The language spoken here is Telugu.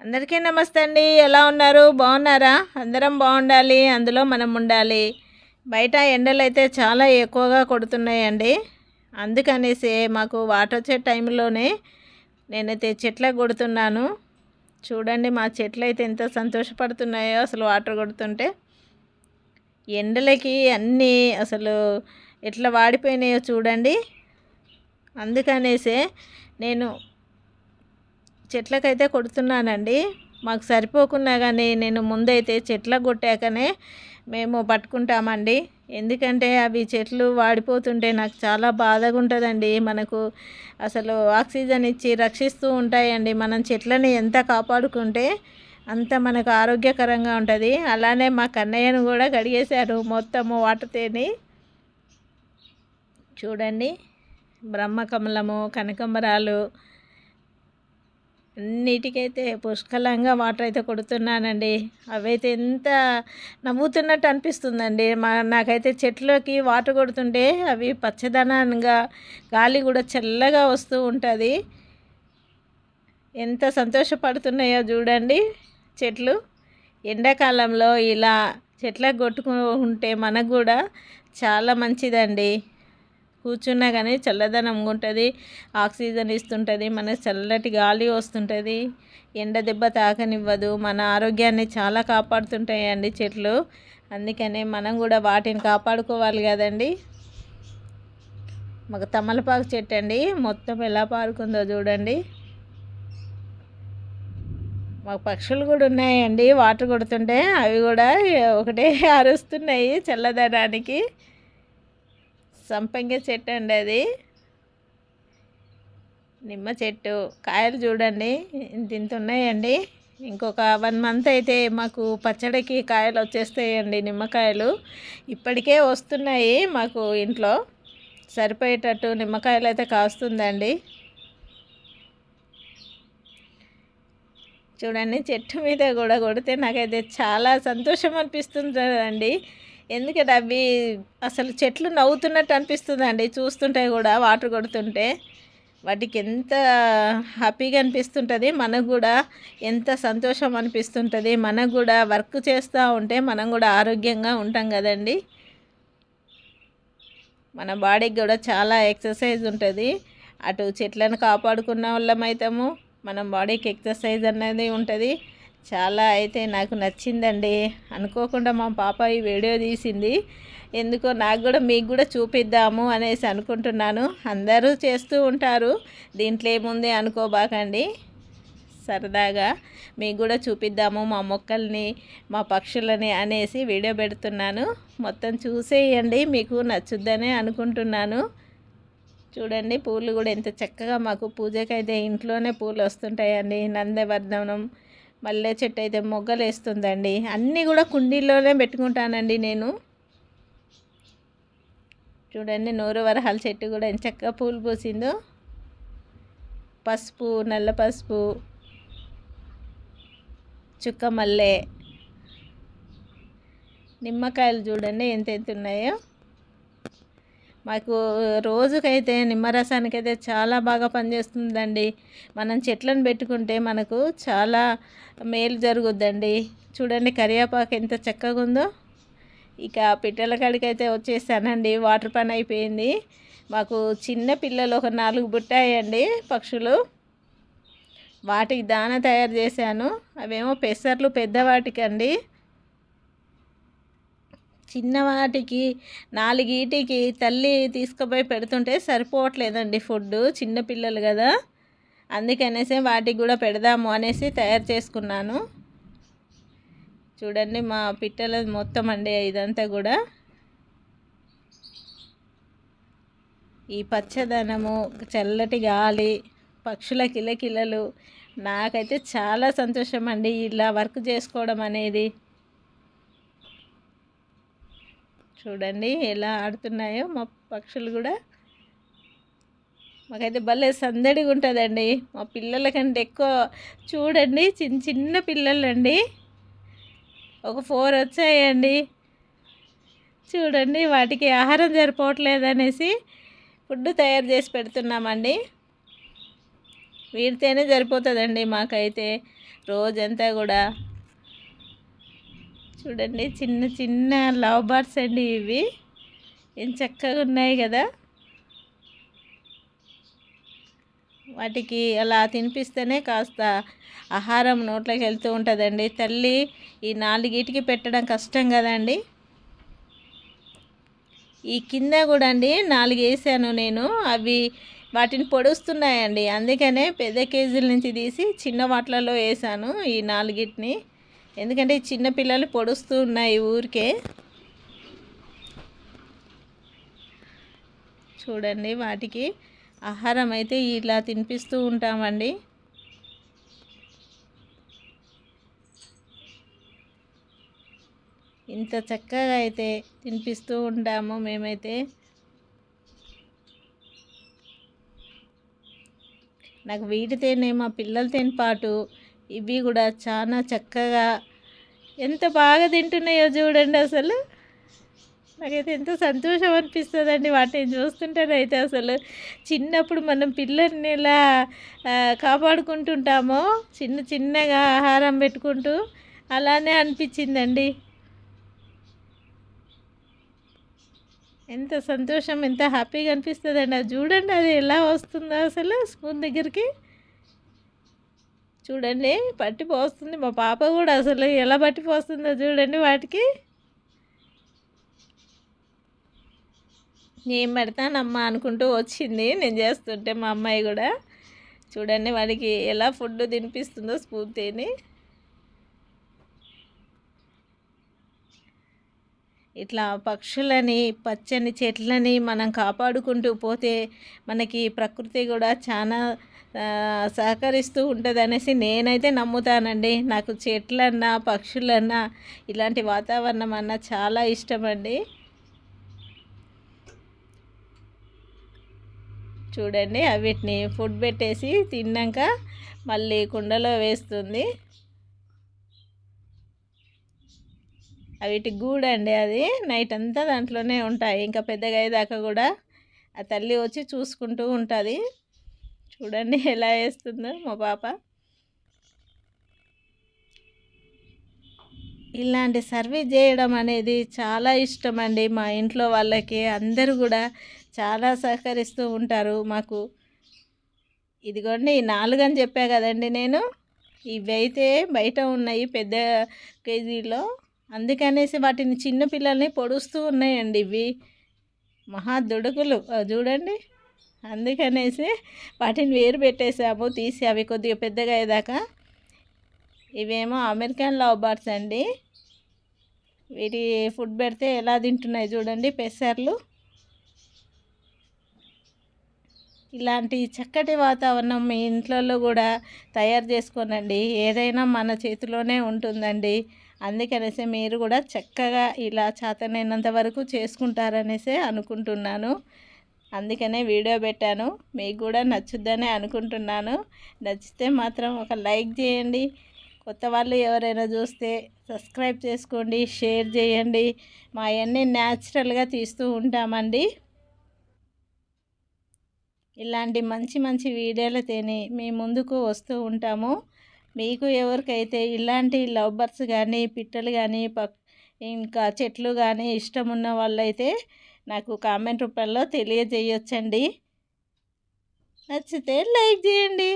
అందరికీ నమస్తే అండి. ఎలా ఉన్నారు? బాగున్నారా? అందరం బాగుండాలి. అందులో మనం ఉండాలి. బయట ఎండలు అయితే చాలా ఎక్కువగా కొడుతున్నాయండి. అందుకనేసి మాకు వాటర్ వచ్చే టైంలోనే నేనైతే చెట్లకు కొడుతున్నాను. చూడండి మా చెట్లు అయితే ఎంత సంతోషపడుతున్నాయో అసలు వాటర్ కొడుతుంటే. ఎండలకి అన్నీ అసలు ఎట్లా వాడిపోయినాయో చూడండి. అందుకనేసే నేను చెట్లకైతే కొడుతున్నానండి. మాకు సరిపోకున్నా కానీ నేను ముందైతే చెట్లకు కొట్టాకనే మేము పట్టుకుంటామండి. ఎందుకంటే అవి చెట్లు వాడిపోతుంటే నాకు చాలా బాధగా ఉంటుందండి మనకు అసలు ఆక్సిజన్ ఇచ్చి రక్షిస్తూ ఉంటాయండి. మనం చెట్లని ఎంత కాపాడుకుంటే అంత మనకు ఆరోగ్యకరంగా ఉంటుంది. అలానే మా కన్నయ్యను కూడా కడిగేశారు మొత్తము వాటర్తోని చూడండి. బ్రహ్మకమలము కనకంబరాలు అన్నిటికైతే పుష్కలంగా వాటర్ అయితే కొడుతున్నానండి. అవైతే ఎంత నవ్వుతున్నట్టు అనిపిస్తుందండి. మా నాకైతే చెట్లకి వాటర్ కొడుతుంటే అవి పచ్చదనంగా గాలి కూడా చల్లగా వస్తూ ఉంటుంది. ఎంత సంతోషపడుతున్నాయో చూడండి చెట్లు. ఎండాకాలంలో ఇలా చెట్లకు కొట్టుకుంటే మనకు కూడా చాలా మంచిదండి. కూర్చున్నా కానీ చల్లదనం ఉంటుంది ఆక్సిజన్ ఇస్తుంటుంది మన చల్లటి గాలి వస్తుంటుంది. ఎండ దెబ్బ తాకనివ్వదు మన ఆరోగ్యాన్ని చాలా కాపాడుతుంటాయండి చెట్లు. అందుకనే మనం కూడా వాటిని కాపాడుకోవాలి కదండి. మాకు తమలపాకు చెట్టు అండి మొత్తం ఎలా పారుకుందో చూడండి. మాకు పక్షులు కూడా ఉన్నాయండి వాటర్ కొడుతుంటే అవి కూడా ఒకటే అరుస్తున్నాయి చల్లదనానికి. సంపంగి చెట్టు అండి అది. నిమ్మ చెట్టు. కాయలు చూడండి ఇంత ఇంత ఉన్నాయండి. ఇంకొక వన్ మంత్ అయితే మాకు పచ్చడికి కాయలు వచ్చేస్తాయండి నిమ్మకాయలు. ఇప్పటికే వస్తున్నాయి మాకు ఇంట్లో. సరిపోయేటట్టు నిమ్మకాయలు అయితే కాస్తుందండి. చూడండి చెట్టు మీద కూడా కొడితే నాకైతే చాలా సంతోషం అనిపిస్తుందండి ఎందుకంటే అవి అసలు చెట్లు నవ్వుతున్నట్టు అనిపిస్తుందండి. చూస్తుంటే కూడా వాటర్ కొడుతుంటే. వాటికి ఎంత హ్యాపీగా అనిపిస్తుంటుంది మనకు కూడా ఎంత సంతోషం అనిపిస్తుంటుంది మనకు కూడా వర్క్ చేస్తూ ఉంటే మనం కూడా ఆరోగ్యంగా ఉంటాం కదండి. మన బాడీకి కూడా చాలా ఎక్సర్సైజ్ ఉంటుంది. అటు చెట్లను కాపాడుకున్న వాళ్ళం అవుతాము మన బాడీకి ఎక్సర్సైజ్ అనేది ఉంటుంది. చాలా అయితే నాకు నచ్చిందండి. అనుకోకుండా మా పాప ఈ వీడియో తీసింది. ఎందుకో నాకు కూడా మీకు కూడా చూపిద్దాము అనేసి అనుకుంటున్నాను. అందరూ చేస్తూ ఉంటారు. దీంట్లో ఏముంది అనుకోబాకండి. సరదాగా మీకు కూడా చూపిద్దాము మా మొక్కల్ని మా పక్షులని అనేసి వీడియో పెడుతున్నాను. మొత్తం చూసేయండి మీకు నచ్చుద్దనే అనుకుంటున్నాను. చూడండి పూలు కూడా ఎంత చక్కగా మాకు పూజకైతే ఇంట్లోనే పూలు వస్తుంటాయండి. నందవర్ధనం మల్లె చెట్టు అయితే మొగ్గలేస్తుందండి. అన్నీ కూడా కుండీల్లోనే పెట్టుకుంటానండి నేను. చూడండి నూరు వరహాల చెట్టు కూడా ఎంత చక్కగా పూలు పూసిందో. పసుపు నల్ల పసుపు చుక్క మల్లె నిమ్మకాయలు చూడండి ఎంత ఎంత ఉన్నాయో. మాకు రోజుకైతే నిమ్మరసానికి అయితే చాలా బాగా పనిచేస్తుందండి. మనం చెట్లను పెట్టుకుంటే మనకు చాలా మేలు జరుగుద్దండి. చూడండి కరివేపాకు ఎంత చక్కగా ఉందో. ఇక పిట్టల కాడికి అయితే వచ్చేసానండి. వాటర్ పని అయిపోయింది. మాకు చిన్న పిల్లలు ఒక నాలుగు బుట్టాయండి పక్షులు. వాటికి దాన తయారు చేశాను. అవేమో పెసర్లు పెద్దవాటికండి. అండి చిన్నవాటికి నాలుగీటికి తల్లి తీసుకుపోయి పెడుతుంటే సరిపోవట్లేదండి ఫుడ్ చిన్నపిల్లలు కదా. అందుకనేసి వాటికి కూడా పెడదాము అనేసి తయారు చేసుకున్నాను. చూడండి మా పిట్టల మొత్తం అండి ఇదంతా కూడా. ఈ పచ్చదనము చల్లటి గాలి పక్షుల కిలకిలలు నాకైతే చాలా సంతోషం అండి ఇలా వర్క్ చేసుకోవడం అనేది. చూడండి ఎలా ఆడుతున్నాయో మా పక్షులు కూడా. మాకైతే భలే సందడిగా ఉంటుందండి. మా పిల్లల కంటే ఎక్కువ చూడండి చిన్న చిన్న పిల్లలండి. ఒక ఫోర్ వచ్చాయండి. చూడండి వాటికి ఆహారం సరిపోవట్లేదు అనేసి ఫుడ్ తయారు చేసి పెడుతున్నామండి. వీడితేనే సరిపోతుందండి మాకైతే. రోజంతా కూడా చూడండి చిన్న చిన్న లవ్ బర్డ్స్ అండి ఇవి. ఏం చక్కగా ఉన్నాయి కదా. వాటికి అలా తినిపిస్తేనే కాస్త ఆహారం నోట్లోకి వెళ్తూ ఉంటుందండి. తల్లి ఈ నాలుగిటికి పెట్టడం కష్టం కదండి. ఈ కింద కూడా అండి నాలుగు వేసాను నేను. అవి వాటిని పొడుస్తున్నాయండి. అందుకనే పెద్ద కేజీల నుంచి తీసి చిన్న వాటిలలో వేసాను ఈ నాలుగిటిని. ఎందుకంటే చిన్న పిల్లలు పొడుస్తూ ఉన్నాయి ఊరికే. చూడండి వాటికి ఆహారం అయితే ఇలా తినిపిస్తూ ఉంటామండి. ఇంత చక్కగా అయితే తినిపిస్తూ ఉంటాము మేమైతే. నాకు వీటితోనే మా పిల్లలతో పాటు ఇవి కూడా చాలా చక్కగా ఎంత బాగా తింటున్నాయో చూడండి అసలు. నాకైతే ఎంత సంతోషం అనిపిస్తుందండి వాటిని చూస్తుంటేనైతే అసలు. చిన్నప్పుడు మనం పిల్లల్ని ఎలా కాపాడుకుంటుంటామో చిన్న చిన్నగా ఆహారం పెట్టుకుంటూ అలానే అనిపించిందండి. ఎంత సంతోషం ఎంత హ్యాపీగా అనిపిస్తుందండి. అది చూడండి అది ఎలా వస్తుందో అసలు స్పూన్ దగ్గరికి. చూడండి పట్టి పోస్తుంది. మా పాప కూడా అసలు ఎలా పట్టి పోస్తుందో చూడండి వాటికి. నేను పెడతానమ్మా అనుకుంటూ వచ్చింది. నేను చేస్తుంటే మా అమ్మాయి కూడా. చూడండి వాడికి ఎలా ఫుడ్ తినిపిస్తుందో స్ఫూర్తిని ఇట్లా పక్షులని పచ్చని చెట్లని మనం కాపాడుకుంటూ పోతే మనకి ప్రకృతి కూడా చాలా సహకరిస్తూ ఉంటుంది అనేసి నేనైతే నమ్ముతానండి. నాకు చెట్లన్నా పక్షులన్నా ఇలాంటి వాతావరణం అన్నా చాలా ఇష్టమండి. చూడండి వీటిని ఫుడ్ పెట్టేసి తిన్నాక మళ్ళీ కుండలో వేస్తుంది. వీటి గూడు అండి అది. నైట్ అంతా దాంట్లోనే ఉంటాయి. ఇంకా పెద్దగా అయ్యేదాకా కూడా ఆ తల్లి వచ్చి చూసుకుంటూ ఉంటుంది. చూడండి ఎలా వేస్తుందో మా పాప. ఇలాంటి సర్వీస్ చేయడం అనేది చాలా ఇష్టం అండి మా ఇంట్లో వాళ్ళకి. అందరూ కూడా చాలా సహకరిస్తూ ఉంటారు మాకు. ఇదిగోండి నాలుగు అని చెప్పా కదండి నేను. ఇవి అయితే బయట ఉన్నాయి పెద్ద కేజీలో. అందుకనేసి వాటిని చిన్న పిల్లల్ని పొడుస్తూ ఉన్నాయండి ఇవి. మహా దుడుకులు. చూడండి. అందుకనేసి వాటిని వేరు పెట్టేసాము తీసి అవి కొద్దిగా పెద్దగా అయ్యేదాకా. ఇవేమో అమెరికన్ లవ్ బర్డ్స్ అండి. వీటి ఫుడ్ పెడితే ఎలా తింటున్నాయి చూడండి పెసర్లు. ఇలాంటి చక్కటి వాతావరణం మీ ఇంట్లో కూడా తయారు చేసుకోనండి. ఏదైనా మన చేతిలోనే ఉంటుందండి. అందుకనేసి మీరు కూడా చక్కగా ఇలా చేతనైనంత వరకు చేసుకుంటారనేసి అనుకుంటున్నాను. అందుకనే వీడియో పెట్టాను. మీకు కూడా నచ్చుద్దని అనుకుంటున్నాను. నచ్చితే మాత్రం ఒక లైక్ చేయండి. కొత్త వాళ్ళు ఎవరైనా చూస్తే సబ్స్క్రైబ్ చేసుకోండి షేర్ చేయండి. మా అవన్నీ న్యాచురల్గా తీస్తూ ఉంటామండి. ఇలాంటి మంచి మంచి వీడియోలతోని మీ ముందుకు వస్తూ ఉంటాము. మీకు ఎవరికైతే ఇలాంటి లవ్ బర్డ్స్ కానీ పిట్టలు కానీ పక్ ఇంకా చెట్లు కానీ ఇష్టం ఉన్న వాళ్ళైతే నాకు కామెంట్ రూపంలో తెలియజేయొచ్చండి. నచ్చితే లైక్ చేయండి.